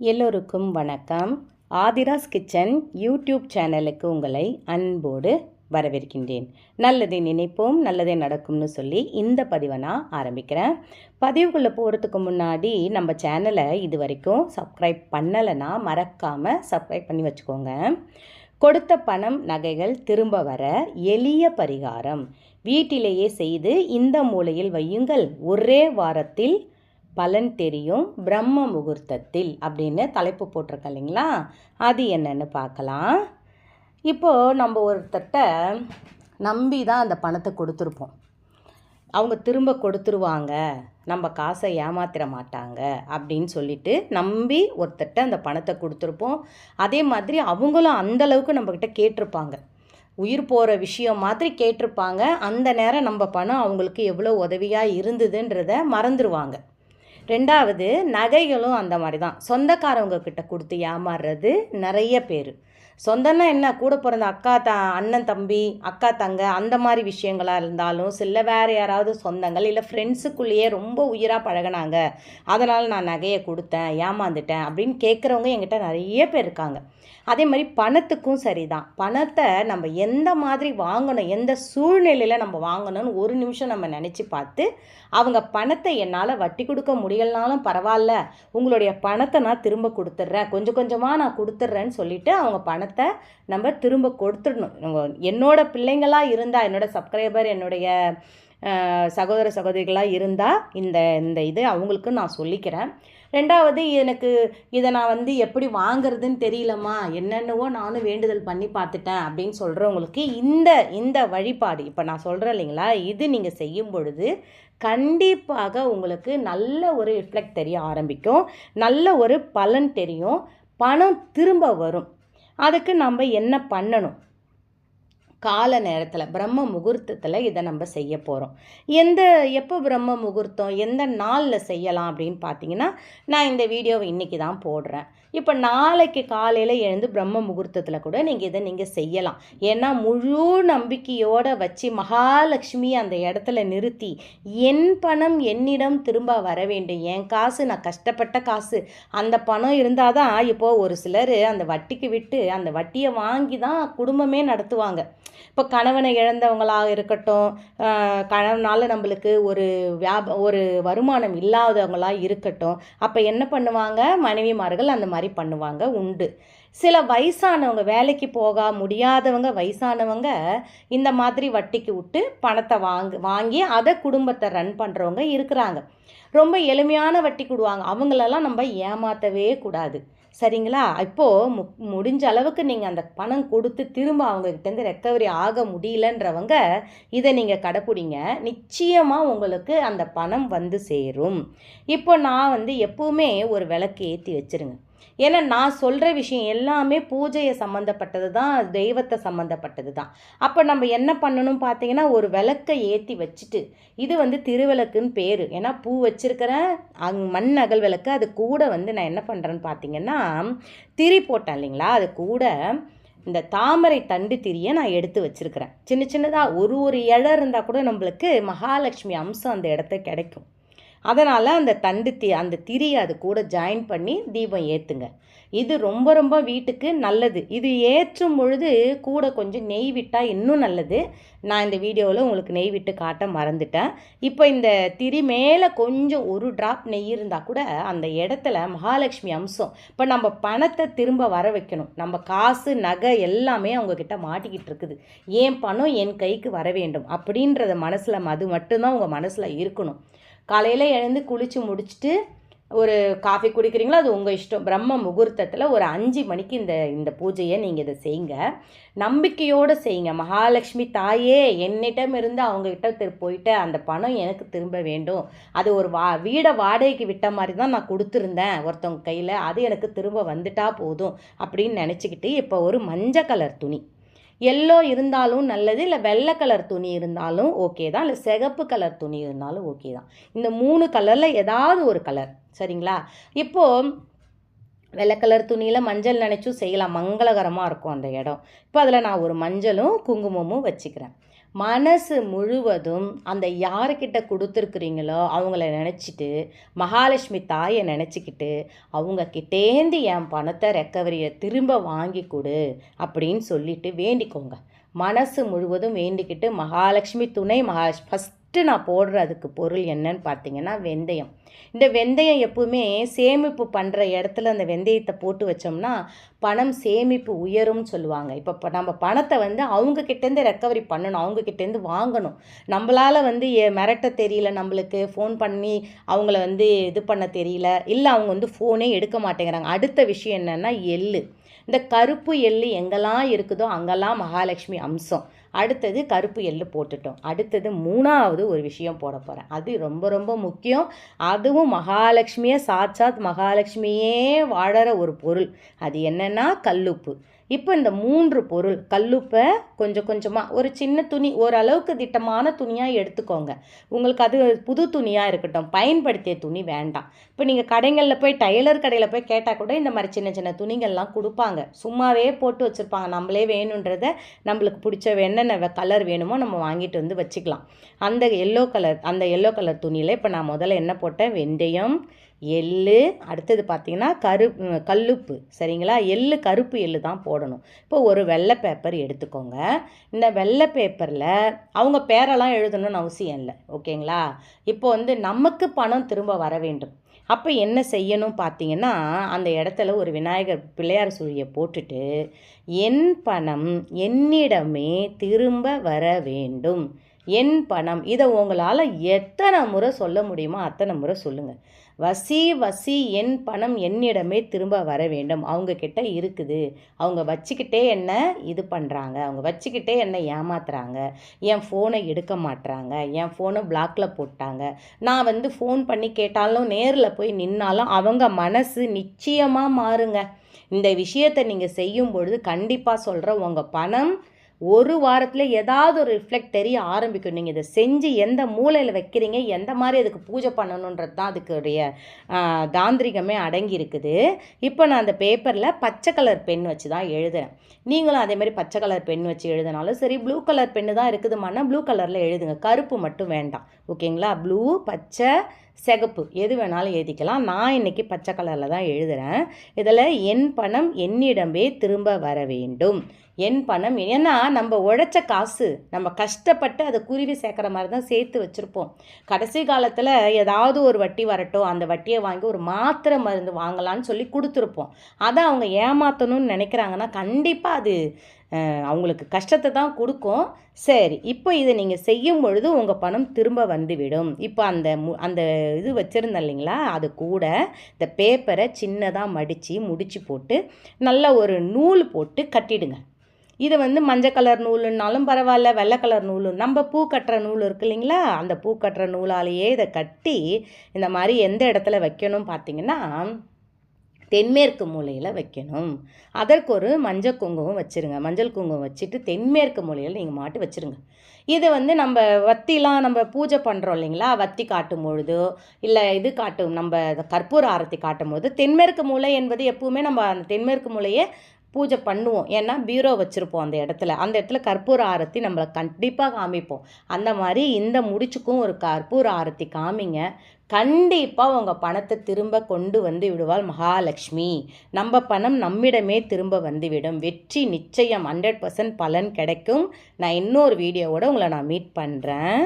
எல்லோருக்கும் வணக்கம். Aadhira's kitchen YouTube சேனலுக்கு உங்களை அன்போடு வரவேற்கின்றேன். நல்லதை நினைப்போம் நல்லதே நடக்கும்னு சொல்லி இந்த பதிவை நான் ஆரம்பிக்கிறேன். பதிவுக்குள்ளே போகிறதுக்கு முன்னாடி நம்ம சேனலை இது வரைக்கும் சப்ஸ்கிரைப் பண்ணலைன்னா மறக்காமல் சப்ஸ்கிரைப் பண்ணி வச்சுக்கோங்க. கொடுத்த பணம் நகைகள் திரும்ப வர எளிய பரிகாரம். வீட்டிலேயே செய்து இந்த மூலையில் வையுங்கள். ஒரே வாரத்தில் பலன் தெரியும். பிரம்ம முகூர்த்தத்தில் அப்படின்னு தலைப்பு போட்டிருக்க இல்லைங்களா? அது என்னன்னு பார்க்கலாம். இப்போது நம்ம ஒருத்தர்கிட்ட நம்பி தான் அந்த பணத்தை கொடுத்துருப்போம். அவங்க திரும்ப கொடுத்துருவாங்க. நம்ம காசை ஏமாத்திர மாட்டாங்க அப்படின்னு சொல்லிட்டு நம்பி ஒருத்தர்கிட்ட அந்த பணத்தை கொடுத்துருப்போம். அதே மாதிரி அவங்களும் அந்தளவுக்கு நம்மக்கிட்ட கேட்டிருப்பாங்க. உயிர் போகிற விஷயம் மாதிரி கேட்டிருப்பாங்க. அந்த நேரம் நம்ம பணம் அவங்களுக்கு எவ்வளோ உதவியாக இருந்ததுன்றத மறந்துடுவாங்க ரெண்டாவது நகைகளும் அந்த மாதிரி தான். சொந்தக்காரவங்க கிட்ட கொடுத்து ஏமாறுறது நிறைய பேர். சொந்தம்னா என்ன? கூட பிறந்த அக்கா த அண்ணன் தம்பி அக்கா தங்க அந்த மாதிரி விஷயங்களாக இருந்தாலும் சில வேறு யாராவது சொந்தங்கள் இல்லை ஃப்ரெண்ட்ஸுக்குள்ளேயே ரொம்ப உயிராக பழகினாங்க. அதனால் நான் நகையை கொடுத்தேன் ஏமாந்துட்டேன் அப்படின்னு கேட்குறவங்க என்கிட்ட நிறைய பேர் இருக்காங்க. அதே மாதிரி பணத்துக்கும் சரிதான். பணத்தை நம்ம எந்த மாதிரி வாங்கணும் எந்த சூழ்நிலையில் நம்ம வாங்கணும்னு ஒரு நிமிஷம் நம்ம நினச்சி பார்த்து அவங்க பணத்தை என்னால் வட்டி கொடுக்க முடியலனாலும் பரவாயில்ல. உங்களுடைய பணத்தை நான் திரும்ப கொடுத்துட்றேன். கொஞ்சம் கொஞ்சமாக நான் கொடுத்துட்றேன்னு சொல்லிவிட்டு அவங்க பணம் பணத்தை நம்ம திரும்ப கொடுத்துடணும். என்னோடய பிள்ளைங்களாக இருந்தால் என்னோடய சப்ஸ்கிரைபர் என்னுடைய சகோதர சகோதரிகளாக இருந்தால் இந்த இந்த இது அவங்களுக்கு நான் சொல்லிக்கிறேன். ரெண்டாவது எனக்கு இதை நான் வந்து எப்படி வாங்குறதுன்னு தெரியலம்மா. என்னென்னவோ நானும் வேண்டுதல் பண்ணி பார்த்துட்டேன் அப்படின்னு சொல்கிறவங்களுக்கு இந்த இந்த வழிபாடு இப்போ நான் சொல்கிறேன் இல்லைங்களா இது நீங்கள் செய்யும் பொழுது கண்டிப்பாக உங்களுக்கு நல்ல ஒரு ரிஃப்ளெக்ட் தெரிய ஆரம்பிக்கும். நல்ல ஒரு பலன் தெரியும். பணம் திரும்ப வரும். அதுக்கு நம்ம என்ன பண்ணணும்? கால நேரத்தில் பிரம்ம முகூர்த்தத்தில் இதை நம்ம செய்ய போகிறோம் எந்த எப்போ பிரம்ம முகூர்த்தம் எந்த நாளில் செய்யலாம் அப்படின்னு பார்த்தீங்கன்னா நான் இந்த வீடியோவை இன்றைக்கி தான் போடுறேன். இப்போ நாளைக்கு காலையில் எழுந்து பிரம்ம முகூர்த்தத்தில் கூட நீங்கள் இதை நீங்கள் செய்யலாம். ஏன்னா முழு நம்பிக்கையோடு வச்சு மகாலட்சுமி அந்த இடத்துல நிறுத்தி என் பணம் என்னிடம் திரும்ப வர வேண்டும். என் காசு நான் கஷ்டப்பட்ட காசு. அந்த பணம் இருந்தால் தான் இப்போது ஒரு சிலர் அந்த வட்டிக்கு விட்டு அந்த வட்டியை வாங்கி தான் குடும்பமே நடத்துவாங்க. இப்போ கணவனை இழந்தவங்களாக இருக்கட்டும் கணவனால் நம்மளுக்கு ஒரு வியாப ஒரு வருமானம் இல்லாதவங்களாக இருக்கட்டும் அப்போ என்ன பண்ணுவாங்க? மனைவிமார்கள் அந்த மாதிரி பண்ணுவாங்க உண்டு. சில வயசானவங்க வேலைக்கு போக முடியாதவங்க வயசானவங்க இந்த மாதிரி வட்டிக்கு விட்டு பணத்தை வாங்கு வாங்கி அதை குடும்பத்தை ரன் பண்ணுறவங்க இருக்கிறாங்க. ரொம்ப எளிமையான வட்டி கொடுவாங்க. அவங்களெல்லாம் நம்ம ஏமாற்றவே கூடாது. சரிங்களா? இப்போது மு முடிஞ்ச அளவுக்கு நீங்கள் அந்த பணம் கொடுத்து திரும்ப அவங்கக்கிட்டேருந்து ரெக்கவரி ஆக முடியலன்றவங்க இதை நீங்கள் கடைப்பிடிங்க. நிச்சயமாக உங்களுக்கு அந்த பணம் வந்து சேரும். இப்போ நான் வந்து எப்போவுமே ஒரு விளக்கு ஏற்றி வச்சுருங்க. ஏன்னா நான் சொல்கிற விஷயம் எல்லாமே பூஜையை சம்மந்தப்பட்டது தான் தெய்வத்தை சம்மந்தப்பட்டது தான். அப்போ நம்ம என்ன பண்ணணும் பார்த்தீங்கன்னா ஒரு விளக்கை ஏற்றி வச்சுட்டு இது வந்து திருவிளக்குன்னு பேர். ஏன்னா பூ வச்சுருக்கிறேன் அங் மண் அகல் விளக்கு அது கூட வந்து நான் என்ன பண்ணுறேன்னு பார்த்தீங்கன்னா திரி போட்டேன் இல்லைங்களா? அது கூட இந்த தாமரை தண்டு திரியை நான் எடுத்து வச்சுருக்கிறேன். சின்ன சின்னதாக ஒரு ஒரு இடம் இருந்தால் கூட நம்மளுக்கு மகாலட்சுமி அம்சம் அந்த இடத்த கிடைக்கும். அதனால் அந்த தண்டு தி அந்த திரியை அது கூட ஜாயின் பண்ணி தீபம் ஏற்றுங்க இது ரொம்ப ரொம்ப வீட்டுக்கு நல்லது. இது ஏற்றும் பொழுது கூட கொஞ்சம் நெய் விட்டால் இன்னும் நல்லது. நான் இந்த வீடியோவில் உங்களுக்கு நெய் விட்டு காட்ட மறந்துட்டேன். இப்போ இந்த திரி மேலே கொஞ்சம் ஒரு ட்ராப் நெய் இருந்தால் கூட அந்த இடத்துல மகாலட்சுமி அம்சம். இப்போ நம்ம பணத்தை திரும்ப வர வைக்கணும். நம்ம காசு நகை எல்லாமே அவங்கக்கிட்ட மாட்டிக்கிட்டு இருக்குது. ஏன் பணம் என் கைக்கு வர வேண்டும்? அப்படின்றத மனசில் அது மட்டும்தான் உங்கள் மனசில் இருக்கணும். காலையில் எழுந்து குளித்து முடிச்சுட்டு ஒரு காஃபி குடிக்கிறீங்களோ? அது உங்கள் இஷ்டம். பிரம்ம முகூர்த்தத்தில் ஒரு அஞ்சு மணிக்கு இந்த இந்த பூஜையை நீங்கள் இதை செய்யுங்க நம்பிக்கையோடு செய்யுங்க மகாலட்சுமி தாயே என்னிடம் இருந்து அவங்ககிட்ட திரு போயிட்டு அந்த பணம் எனக்கு திரும்ப வேண்டும். அது ஒரு வா வீடை வாடகைக்கு விட்ட மாதிரி தான் நான் கொடுத்துருந்தேன். ஒருத்தவங்க கையில் அது எனக்கு திரும்ப வந்துட்டா போதும் அப்படின்னு நினச்சிக்கிட்டு இப்போ ஒரு மஞ்சள் கலர் துணி. எல்லோ இருந்தாலும் நல்லது இல்லை வெள்ளை கலர் துணி இருந்தாலும் ஓகே தான் இல்லை சிகப்பு கலர் துணி இருந்தாலும் ஓகே தான். இந்த மூணு கலரில் ஏதாவது ஒரு கலர் சரிங்களா? இப்போது வெள்ளை கலர் துணியில் மஞ்சள் நினச்சும் செய்யலாம் மங்களகரமாக இருக்கும் அந்த இடம். இப்போ அதில் நான் ஒரு மஞ்சளும் குங்குமமும் வச்சுக்கிறேன். மனசு முழுவதும் அந்த யாருக்கிட்ட கொடுத்துருக்குறீங்களோ அவங்கள நினச்சிட்டு மகாலட்சுமி தாயை நினச்சிக்கிட்டு அவங்க கிட்டேந்து என் பணத்தை ரெக்கவரியை திரும்ப வாங்கி கொடு அப்படின்னு சொல்லிட்டு வேண்டிக்கோங்க. மனசு முழுவதும் வேண்டிக்கிட்டு மகாலட்சுமி துணை மகாலட்சுமி ஃபஸ்ட்டு நான் போடுற அதுக்கு பொருள் என்னன்னு பார்த்தீங்கன்னா வெந்தயம். இந்த வெந்தயம் எப்பவுமே சேமிப்பு பண்ணுற இடத்துல அந்த வெந்தயத்தை போட்டு வச்சோம்னா பணம் சேமிப்பு உயரும்னு சொல்லுவாங்க. இப்போ நம்ம பணத்தை வந்து அவங்க கிட்டேருந்து ரெக்கவரி பண்ணணும் அவங்க கிட்டேருந்து வாங்கணும். நம்மளால் வந்து மிரட்ட தெரியல நம்மளுக்கு ஃபோன் பண்ணி அவங்கள வந்து இது பண்ண தெரியல இல்லை அவங்க வந்து ஃபோனே எடுக்க மாட்டேங்கிறாங்க. அடுத்த விஷயம் என்னென்னா எள்ளு. இந்த கருப்பு எள்ளு எங்கெல்லாம் இருக்குதோ அங்கெல்லாம் மகாலட்சுமி அம்சம். அடுத்தது கருப்பு எள்ளு போட்டுட்டோம். அடுத்தது மூணாவது ஒரு விஷயம் போட போகிறேன் அது ரொம்ப ரொம்ப முக்கியம். அதுவும் மகாலட்சுமியே சாட்சாத் மகாலட்சுமியே வாழற ஒரு பொருள். அது என்னென்னா கல்லுப்பு. இப்போ இந்த மூன்று பொருள் கல்லுப்பை கொஞ்சம் கொஞ்சமாக ஒரு சின்ன துணி ஓரளவுக்கு திட்டமான துணியாக எடுத்துக்கோங்க. உங்களுக்கு அது புது துணியாக இருக்கட்டும் பயன்படுத்திய துணி வேண்டாம். இப்போ நீங்கள் கடைகளில் போய் டைலர் கடையில் போய் கேட்டால் கூட இந்த மாதிரி சின்ன சின்ன துணிகள்லாம் கொடுப்பாங்க. சும்மாவே போட்டு வச்சுருப்பாங்க. நம்மளே வேணுன்றத நம்மளுக்கு பிடிச்ச என்னென்ன கலர் வேணுமோ நம்ம வாங்கிட்டு வந்து வச்சுக்கலாம். அந்த எல்லோ கலர் அந்த எல்லோ கலர் துணியில் இப்போ நான் முதல்ல என்ன போட்டேன்? வெந்தயம் எள்ளு அடுத்தது பார்த்தீங்கன்னா கரு கல்லுப்பு. சரிங்களா? எள்ளு கருப்பு எள்ளு தான் போடணும். இப்போ ஒரு வெள்ளை பேப்பர் எடுத்துக்கோங்க. இந்த வெள்ளை பேப்பரில் அவங்க பேரெல்லாம் எழுதணும்னு அவசியம் இல்லை. ஓகேங்களா? இப்போ வந்து நமக்கு பணம் திரும்ப வர வேண்டும். அப்போ என்ன செய்யணும் பார்த்தீங்கன்னா அந்த இடத்துல ஒரு விநாயகர் பிள்ளையார் சுழியை போட்டுட்டு என் பணம் என்னிடமே திரும்ப வர வேண்டும். என் பணம். இதை உங்களால் எத்தனை முறை சொல்ல முடியுமோ அத்தனை முறை சொல்லுங்கள் வசி வசி என் பணம் என்னிடமே திரும்ப வர வேண்டும். அவங்க கிட்ட இருக்குது. அவங்க வச்சுக்கிட்டே என்ன இது பண்ணுறாங்க அவங்க வச்சுக்கிட்டே என்ன ஏமாத்துறாங்க. என் ஃபோனை எடுக்க மாட்றாங்க. என் ஃபோனை பிளாக்ல போட்டாங்க. நான் வந்து ஃபோன் பண்ணி கேட்டாலும் நேரில் போய் நின்னாலும் அவங்க மனசு நிச்சயமாக மாறுங்க. இந்த விஷயத்தை நீங்கள் செய்யும் பொழுது கண்டிப்பாக சொல்கிற உங்கள் பணம் ஒரு வாரத்தில் ஏதாவது ஒரு ரிஃப்ளெக்ட் தெரிய ஆரம்பிக்கும். நீங்கள் இதை செஞ்சு எந்த மூலையில் வைக்கிறீங்க எந்த மாதிரி அதுக்கு பூஜை பண்ணணுன்றது தான் அதுக்குடைய தாந்திரிகமே அடங்கி இருக்குது இப்போ நான் அந்த பேப்பரில் பச்சை கலர் பென் வச்சு தான் எழுதுறேன். நீங்களும் அதே மாதிரி பச்சை கலர் பென் வச்சு எழுதினாலும் சரி ப்ளூ கலர் பென்னு தான் இருக்குதுமானா ப்ளூ கலரில் எழுதுங்க. கருப்பு மட்டும் வேண்டாம். ஓகேங்களா? ப்ளூ பச்சை சிகப்பு எது வேணாலும் எழுதிக்கலாம். நான் இன்றைக்கி பச்சை கலரில் தான் எழுதுகிறேன் இதில் என் பணம் என்னிடமே திரும்ப வர வேண்டும். என் பணம் ஏன்னா நம்ம உழைச்ச காசு நம்ம கஷ்டப்பட்டு அதை குருவி சேர்க்குற மாதிரி தான் சேர்த்து வச்சுருப்போம். கடைசி காலத்தில் ஏதாவது ஒரு வட்டி வரட்டும் அந்த வட்டியை வாங்கி ஒரு மாத்திரை மருந்து வாங்கலாம்னு சொல்லி கொடுத்துருப்போம். அதை அவங்க ஏமாற்றணும்னு நினைக்கிறாங்கன்னா கண்டிப்பாக அது அவங்களுக்கு கஷ்டத்தை தான் கொடுக்கும். சரி இப்போ இதை நீங்கள் செய்யும் பொழுது உங்கள் பணம் திரும்ப வந்துவிடும். இப்போ அந்த மு அந்த இது வச்சுருந்தேன் இல்லைங்களா? அது கூட இந்த பேப்பரை சின்னதாக மடித்து முடித்து போட்டு நல்ல ஒரு நூல் போட்டு கட்டிடுங்க. இது வந்து மஞ்சள் கலர் நூலுன்னாலும் பரவாயில்ல வெள்ளை கலர் நூலு. நம்ம பூ கட்டுற நூல் இருக்கு இல்லைங்களா? அந்த பூ கட்டுற நூலாலேயே இதை கட்டி இந்த மாதிரி எந்த இடத்துல வைக்கணும் பார்த்தீங்கன்னா தென்மேற்கு மூலையில் வைக்கணும். அதற்கு ஒரு மஞ்சள் குங்குமம் வச்சுருங்க. மஞ்சள் குங்குமம் வச்சுட்டு தென்மேற்கு மூலையில் நீங்கள் மாட்டி வச்சுருங்க. இது வந்து நம்ம வத்திலாம் நம்ம பூஜை பண்ணுறோம் இல்லைங்களா? வத்தி காட்டும் பொழுதோ இல்லை இது காட்டும் நம்ம கற்பூர ஆரத்தி காட்டும் போது தென்மேற்கு மூலை என்பது எப்பவுமே நம்ம அந்த தென்மேற்கு மூலையை பூஜை பண்ணுவோம். ஏன்னா பீரோ வச்சுருப்போம் அந்த இடத்துல. அந்த இடத்துல கற்பூர ஆரத்தி நம்மளை கண்டிப்பாக காமிப்போம். அந்த மாதிரி இந்த முடிச்சுக்கும் ஒரு கற்பூர ஆரத்தி காமிங்க. கண்டிப்பாக உங்கள் பணத்தை திரும்ப கொண்டு வந்து விடுவாள் மகாலட்சுமி. நம்ம பணம் நம்மிடமே திரும்ப வந்துவிடும் வெற்றி நிச்சயம் ஹண்ட்ரட் பர்சன்ட் பலன் கிடைக்கும். நான் இன்னொரு வீடியோவோட உங்களை நான் மீட் பண்ணுறேன்